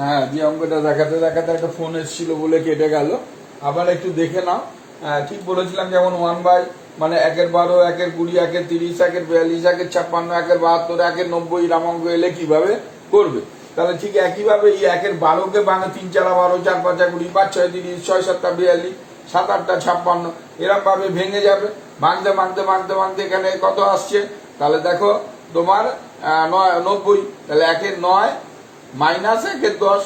হ্যাঁ দিয়ে অঙ্কটা দেখাতে দেখাতে একটা ফোন এসেছিল বলে কেটে গেল। আবার একটু দেখে নাও। হ্যাঁ, ঠিক বলেছিলাম যেমন ওয়ান বাই মানে একের বারো একের কুড়ি একের তিরিশ একের বিয়াল্লিশ একের ছাপ্পান্ন একের বাহাত্তর একের নব্বই রাম অঙ্ক এলে কীভাবে করবে? তাহলে ঠিক একইভাবে এই একের বারোকে ভাঙে তিন চারা বারো চার পাঁচা কুড়ি পাঁচ ছয় তিরিশ ছয় সাতটা বিয়াল্লিশ সাত আটটা ছাপ্পান্ন এরকম ভাবে ভেঙে যাবে। ভাঙতে ভাঙতে ভাঙতে ভাঙতে এখানে কত আসছে? তাহলে দেখো তোমার নয় নব্বই তাহলে একের নয় মাইনাস একের দশ,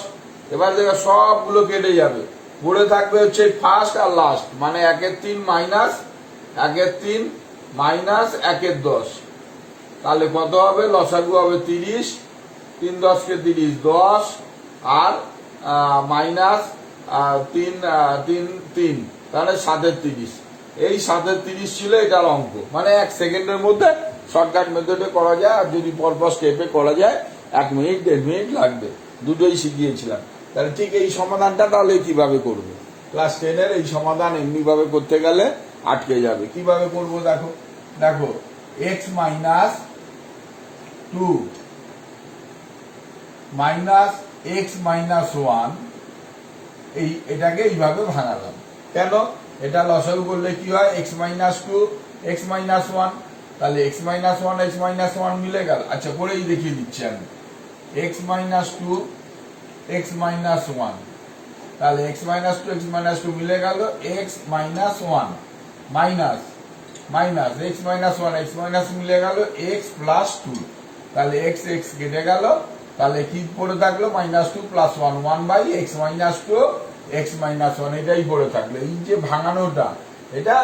এবার দেখো সবগুলো কেটে যাবে। পড়ে থাকবে হচ্ছে ফার্স্ট আর লাস্ট মানে একের তিন মাইনাস, একের তিন মাইনাস, একের দশ। তাহলে কত হবে? লসাগু হবে তিরিশ, তিন দশকে তিরিশ দশ, আর মাইনাস তিন তিন তিন, তাহলে সাতের তিরিশ। এই সাতের তিরিশ ছিল এটার অঙ্ক। মানে এক সেকেন্ডের মধ্যে শর্টকাট মেথডে করা যায়, আর যদি পরপর স্টেপে করা যায় এক মিনিট, দেড় মিনিট লাগবে। দুটোই শিখিয়েছিলাম। তাহলে ঠিক এই সমাধানটা তাহলে কীভাবে করবে? ক্লাস টেনের এই সমাধান এমনি ভাবে করতে গেলে আটকে যাবে। কীভাবে করব দেখো? দেখো x minus two minus x minus one এই, এটাকে এইভাবে ভাঙালাম। কেন? এটা লসাগু করলে কি হয়? X minus two x minus one তাহলে x minus one x minus one মিলে গেল। আচ্ছা করেই দেখিয়ে দিচ্ছি আমি। X minus two x minus one তাহলে x minus two x minus two মিলে গেল x minus one minus minus x minus one x minus মিলে গেল এক্স প্লাস টু তাহলে এক্স এক্স কেটে গেল, তাহলে কি পড়ে থাকল? Minus two plus one one by x minus two x minus one এটাই পড়ে থাকল। এই যে ভাঙানোটা, এটা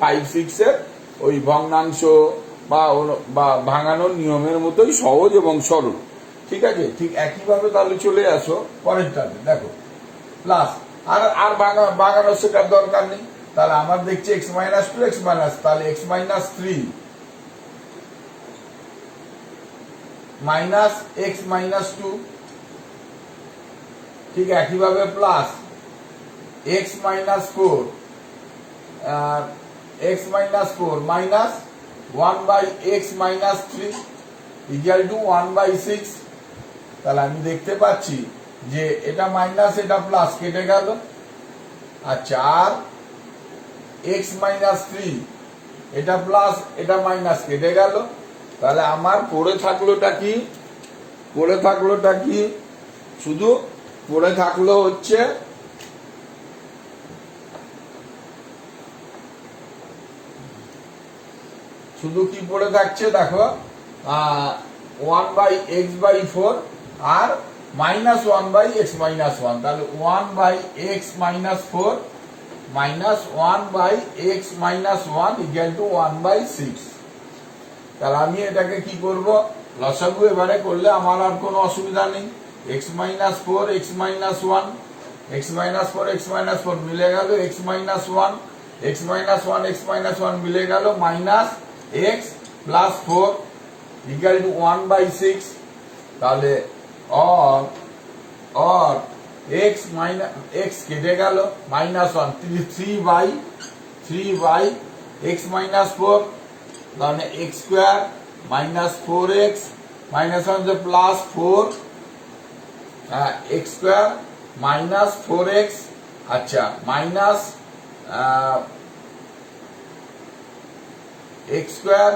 ফাইভ সিক্স এর ওই ভগ্নাংশ বা ভাঙানোর নিয়মের মতোই সহজ এবং সরল। ঠিক আছে? ঠিক একইভাবে তাহলে চলে আসো পরেরটাতে দেখো। প্লাস আর আর বাগা- বাগানো শেখার দরকার নেই। তাহলে আমার দেখছি x minus two x minus তাহলে x minus three minus x minus two ঠিক একইভাবে plus x minus four x minus four minus one by x minus three equal to one by six তাহলে আমি দেখতে পাচ্ছি যে এটা মাইনাস এটা প্লাস কেটে গেল। আর চার এক্স মাইনাস থ্রি এটা প্লাস এটা মাইনাস কেটে গেল। তাহলে আমার পড়ে থাকলোটা কি? পড়ে থাকলোটা কি? শুধু পড়ে থাকল হচ্ছে শুধু কি পড়ে থাকছে? দেখো one by x by four R minus one by x minus one তাহলে one by x minus four minus one by x minus one equal to one by six তাহলে আমি এটাকে কি করব লসাগু এবারে করলে আমার আর কোনো অসুবিধা নেই x minus four x minus one x minus four x minus four মিলে গেল x minus one x minus one x minus one মিলে গেল minus x plus four equal to one by six তাহলে or or x minus x কেটে গেল minus one three by three by x minus four তাহলে x square minus four x minus one plus four x square minus four x আচ্ছা minus x square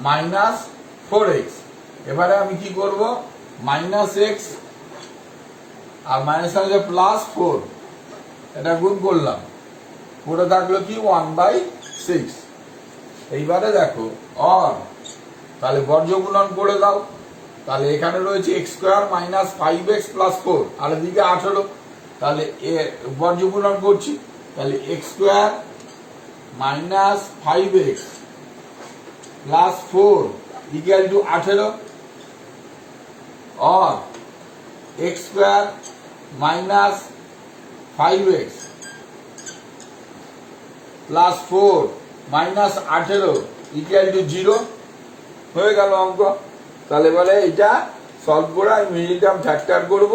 minus four x এবারে আমি কি করব? Minus x আর minus যে plus four. এটা গুণ করলাম। পুরো থাকল কি? One by six. এইবারে দেখো অর তাহলে বর্জ্য করে দাও। তাহলে এখানে রয়েছে x square minus five x plus four. আর এদিকে আঠেরো তাহলে এ বর্জ্য করছি। তাহলে x square minus five x plus four equal to আঠেরো। X square minus five x plus four minus আঠেরো ইকুয়াল টু জিরো হয়ে গেল অঙ্ক। তাহলে বলে এটা সলভ করে আমি মিনিটাম ফ্যাক্টর করব,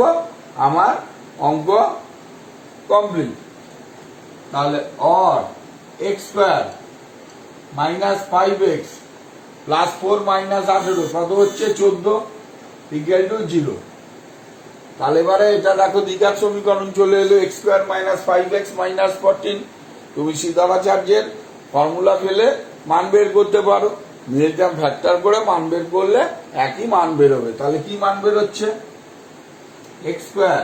আমার অঙ্ক কমপ্লিট তাহলে or x square minus five x plus four minus আঠেরো, কত হচ্ছে? চোদ্দ। Equal to zero. তাহলে এবারে এটা দেখো, দ্বিঘাত সমীকরণ চলে এলো x square minus five x minus fourteen তুমি সীতারাচার্যের ফর্মুলা ফেলে মান বের করতে পারো। মিলটাম ফ্যাক্টর করে মান বের করলে একই মান বেরোবে। তাহলে কি মান বেরোচ্ছে? X square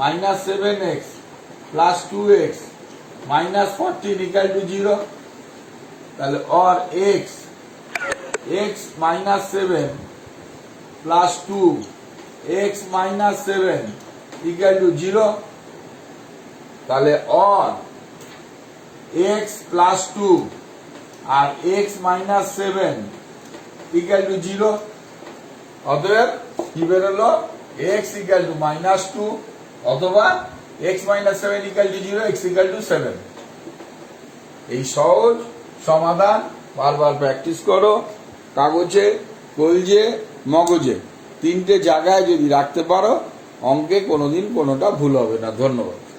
minus seven x plus two x minus fourteen equal to zero তাহলে or x x minus seven plus two x minus seven equal to zero তাহলে or x plus two R x minus seven equal to zero অতএব কি বেরোলো? X equal to minus two অথবা x minus seven equal to zero x equal to seven এই সহজ সমাধান বারবার practice করো। কাগজে কলজে মগজে। তিনটে জায়গায় যদি রাখতে পারো অঙ্কে কোনোদিন কোনোটা ভুল হবে না। ধন্যবাদ।